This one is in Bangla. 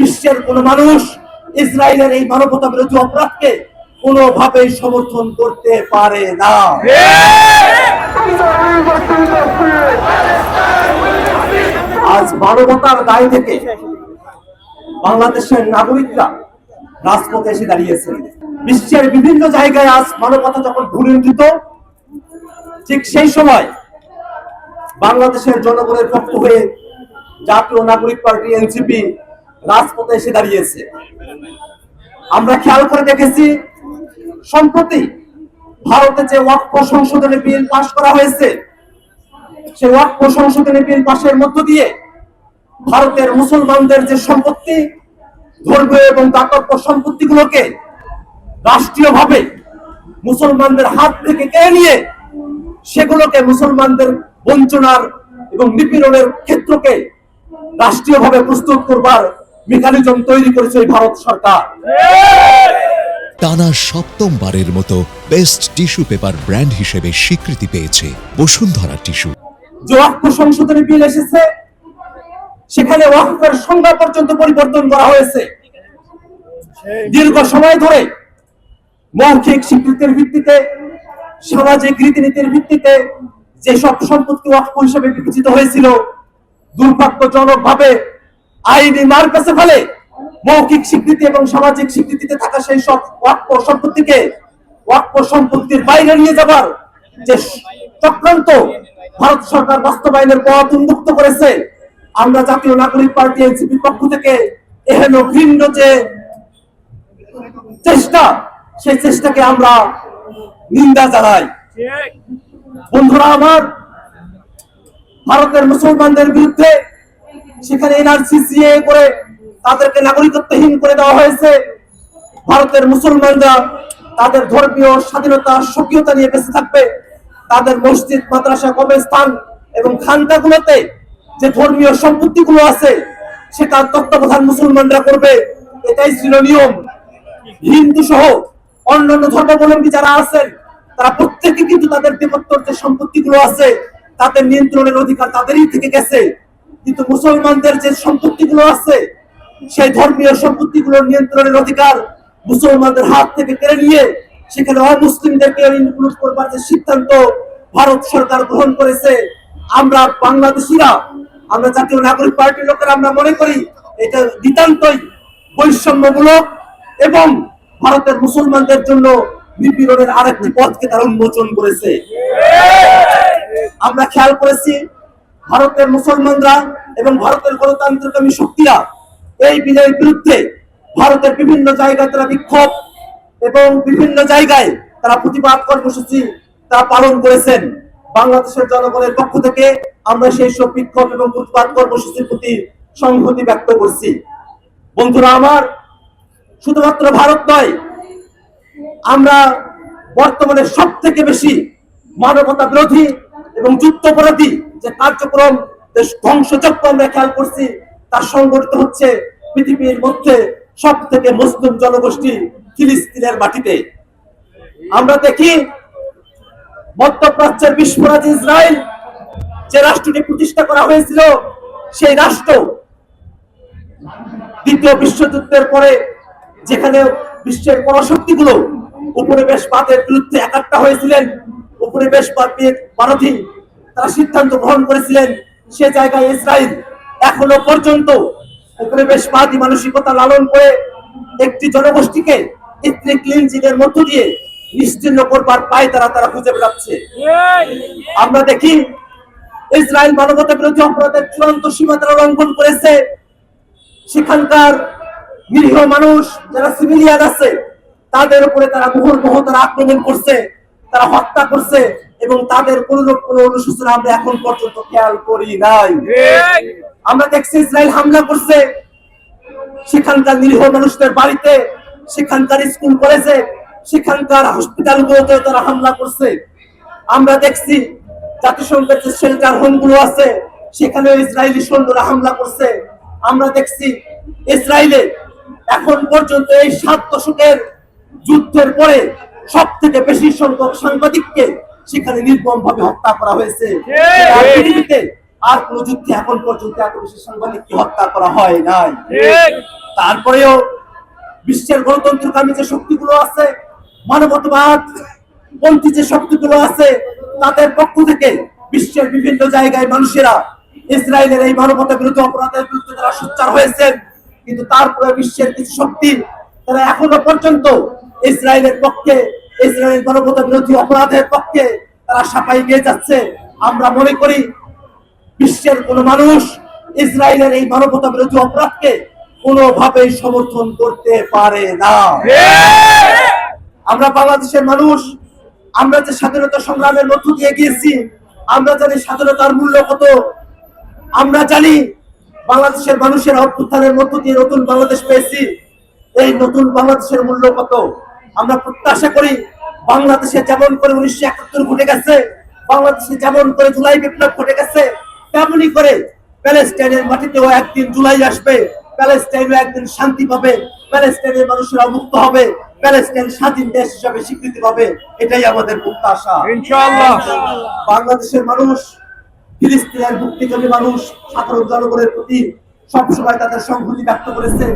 বিশ্বের কোন মানুষ ইসরায়েলের এই মানবতা বিরোধী অপরাধকে কোনোভাবেই সমর্থন করতে পারে না। আজ মানবতার দায় থেকে বাংলাদেশের নাগরিকরা রাজপথে এসে দাঁড়িয়েছে। বিশ্বের বিভিন্ন জায়গায় আজ মানবতা যখন ভুলুণ্ঠিত ঠিক সেই সময় বাংলাদেশের জনগণের পক্ষ হয়ে জাতীয় নাগরিক পার্টি, এনসিপি রাজপথে এসে দাঁড়িয়েছে। আমরা খেয়াল করে দেখেছি, সম্প্রতি ভারতে যে ওয়াক্ফ সংশোধনী বিল পাশ করা হয়েছে, সেই ওয়াক্ফ সংশোধনী বিল পাশের মধ্য দিয়ে ভারতের মুসলমানদের যে সম্পত্তি, ধর্মীয় এবং দাতব্য সম্পত্তিগুলোকে রাষ্ট্রীয়ভাবে মুসলমানদের হাত থেকে কেড়ে নিয়ে সেগুলোকে মুসলমানদের বঞ্চনার এবং নিপীড়নের ক্ষেত্রকে রাষ্ট্রীয়ভাবে প্রস্তুত করবার মেকানিজম তৈরি করেছে এই ভারত সরকার। টানা সপ্তমবারের মতো বেস্ট টিস্যু পেপার ব্র্যান্ড হিসেবে স্বীকৃতি পেয়েছে বসুন্ধরা টিস্যু। যে ওয়াক্ফ সংশোধনী বিল এসেছে সেখানে ওয়াক্ফের সংজ্ঞা পর্যন্ত পরিবর্তন করা হয়েছে। দীর্ঘ সময় ধরে মৌখিক স্বীকৃতির ভিত্তিতে সামাজিক রীতিনীতির ভিত্তিতে যেসব সম্পত্তি ওয়াক্ফ হিসেবে বিবেচিত হয়েছিল দুর্ভাগ্যজনক ভাবে আইনি মার কাছে ফেলে। মৌখিক স্বীকৃতি এবং সামাজিক স্বীকৃতিতে থাকা সেই সব ওয়াক্ফ সম্পত্তিকে ওয়াক্ফ সম্পত্তির বাইরে নিয়ে যাবার যে চক্রান্ত ভারত সরকার বাস্তবায়নের পথ উন্মুক্ত করেছে। আমরা জাতীয় নাগরিক পার্টি এনসিপি পক্ষ থেকে এহেন ভিন্ন যে চেষ্টা, সেই চেষ্টাকে আমরা নিন্দা জানাই। বন্ধুরা আমার, ভারতের মুসলমানদের বিরুদ্ধে সেখানে এনআরসি সিএ করে তাদেরকে নাগরিকত্বহীন করে দেওয়া হয়েছে। ভারতের মুসলমানরা তাদের ধর্মীয় স্বাধীনতা, স্বকীয়তা নিয়ে বেঁচে থাকবে। তাদের মসজিদ, মাদ্রাসা, কবরস্থান এবং খানকাগুলোতে যে ধর্মীয় সম্পত্তিগুলো আছে, সেটা তত্ত্বাবধান মুসলমানরা করবে। এটাই ছিল নিয়ম। হিন্দু সহ অন্যান্য ধর্মাবলম্বী যারা আছেন, তারা প্রত্যেকে কিন্তু তাদের দেবত্বর যে সম্পত্তিগুলো আছে, তাদের নিয়ন্ত্রণের অধিকার তাদেরই থেকে গেছে। কিন্তু মুসলমানদের যে সম্পত্তিগুলো আছে, সেই ধর্মীয় সম্পত্তিগুলোর নিয়ন্ত্রণের অধিকার মুসলমানদের হাত থেকে কেড়ে নিয়ে সেখানে অমুসলিমদেরকে ইনক্লুড করবার যে সিদ্ধান্ত ভারত সরকার গ্রহণ করেছে, আমরা বাংলাদেশিরা, আমরা জাতীয় নাগরিক পার্টির লোকেরা আমরা মনে করি এটা নিতান্তই বৈষম্যমূলক এবং ভারতের মুসলমানদের জন্য নিপীড়নের আরেকটি পথকে তারা উন্মোচন করেছে। আমরা খেয়াল করেছি ভারতের মুসলমানরা এবং ভারতের গণতান্ত্রিকামী শক্তিরা এই বিলের বিরুদ্ধে ভারতের বিভিন্ন জায়গায় তারা বিক্ষোভ এবং বিভিন্ন জায়গায় তারা প্রতিবাদ কর্মসূচি তারা পালন করেছেন। বাংলাদেশের জনগণের পক্ষ থেকে আমরা সেই সব বিক্ষোভ এবং প্রতিবাদ কর্মসূচির প্রতি সংহতি ব্যক্ত করছি। বন্ধুরা আমার, শুধুমাত্র ভারত নয়, আমরা বর্তমানে সব থেকে বেশি মানবতা বিরোধী এবং যুদ্ধপরাধী যে কার্যক্রম ধ্বংসযজ্ঞ আমরা খেয়াল করছি, তার সংগঠিত হচ্ছে পৃথিবীর মধ্যে সব থেকে মুসলিম জনগোষ্ঠী ফিলিস্তিনের মাটিতে। আমরা দেখি মধ্যপ্রাচ্যের বিস্ফোরাজ ইসরায়েল যে রাষ্ট্রটি প্রতিষ্ঠা করা হয়েছিল, সেই রাষ্ট্র দ্বিতীয় বিশ্বযুদ্ধের পরে যেখানে বিশ্বের পরাশক্তিগুলো উপনিবেশবাদের বিরুদ্ধে একাত্তা হয়েছিলেন উপনিবেশবাদ বিরোধী তারা সিদ্ধান্ত গ্রহণ করেছিলেন সে জায়গায় ইসরায়েল এখনও পর্যন্ত উপনিবেশবাদী মানসিকতা লালন করে একটি জনগোষ্ঠীকে ইত্রিক ক্লিনজিংয়ের মধ্য দিয়ে নিশ্চিন্ন করবার পায় তারা তারা খুঁজে বেড়াচ্ছে। আমরা দেখি ইসরায়েল মানবতা বিরোধী অপরাধের চূড়ান্ত সীমা লঙ্ঘন করেছে। সেখানকার নিরীহ মানুষ, যারা সিভিলিয়ান আছে, তাদের উপরে তারা মুহুর্মুহ আক্রমণ করছে। তারা হত্যা করছে এবং তাদের কোন আমরা এখন পর্যন্ত খেয়াল করি নাই। আমরা দেখছি ইসরায়েল হামলা করছে। সেখানকার নিরীহ মানুষদের বাড়িতে সেখানকার স্কুল কলেজে সেখানকার হসপিটালগুলোতে তারা হামলা করছে। আমরা দেখছি জাতিসংঘের যে শেল্টার হোমগুলো আছে সেখানে ইসরায়েলি সৈন্যরা হামলা করছে। আমরা দেখছি ইসরায়েলে এখন পর্যন্ত এই সাত দশকের যুদ্ধের পরে সব থেকে বেশি সংখ্যক সাংবাদিককে সেখানে নির্মম ভাবে হত্যা করা হয়েছে। আর কোন যুদ্ধে এখন পর্যন্ত এত বেশি সাংবাদিককে হত্যা করা হয় নাই। তারপরেও বিশ্বের গণতন্ত্রকামী যে শক্তিগুলো আছে মানবতাবাদ পন্থী যে শক্তিগুলো আছে তাদের পক্ষ থেকে বিশ্বের বিভিন্ন জায়গায় মানুষেরা ইসরায়েলের এই মানবতা বিরোধী অপরাধের বিরুদ্ধে তারা সোচ্চার হয়েছেন। কিন্তু তারপরে বিশ্বের কিছু শক্তি তারা এখনও পর্যন্ত ইসরায়েলের পক্ষে ইসরায়েলের মানবতা বিরোধী অপরাধের পক্ষে তারা সাফাই গিয়ে যাচ্ছে। আমরা মনে করি বিশ্বের কোন মানুষ ইসরায়েলের এই মানবতা বিরোধী অপরাধকে কোনোভাবেই সমর্থন করতে পারে না। আমরা বাংলাদেশের মানুষ, আমরা যে স্বাধীনতা সংগ্রামের মধ্য দিয়ে গিয়েছি, আমরা জানি স্বাধীনতার মূল্য কত। আমরা জানি বাংলাদেশের মানুষের অভ্যুত্থানের মধ্য দিয়ে নতুন বাংলাদেশ পেয়েছি, এই নতুন বাংলাদেশের মূল্য কত। আমরা প্রত্যাশা করি বাংলাদেশে যেমন করে উনিশশো একাত্তর ঘটে গেছে বাংলাদেশে যেমন করে জুলাই বিপ্লব ঘটে গেছে তেমনি করে প্যালেস্টাইনের মাটিতেও একদিন জুলাই আসবে প্যালেস্টাইনও একদিন শান্তি পাবে প্যালেস্টাইনের মানুষেরা মুক্ত হবে প্যালেস্টাইন স্বাধীন দেশ হিসাবে স্বীকৃতি পাবে এটাই আমাদের প্রত্যাশা। বাংলাদেশের মানুষ ফিলিস্তিনের মুক্তিকামী মানুষ সাধারণ জনগণের প্রতি সবসময় তাদের সংহতি ব্যক্ত করেছে।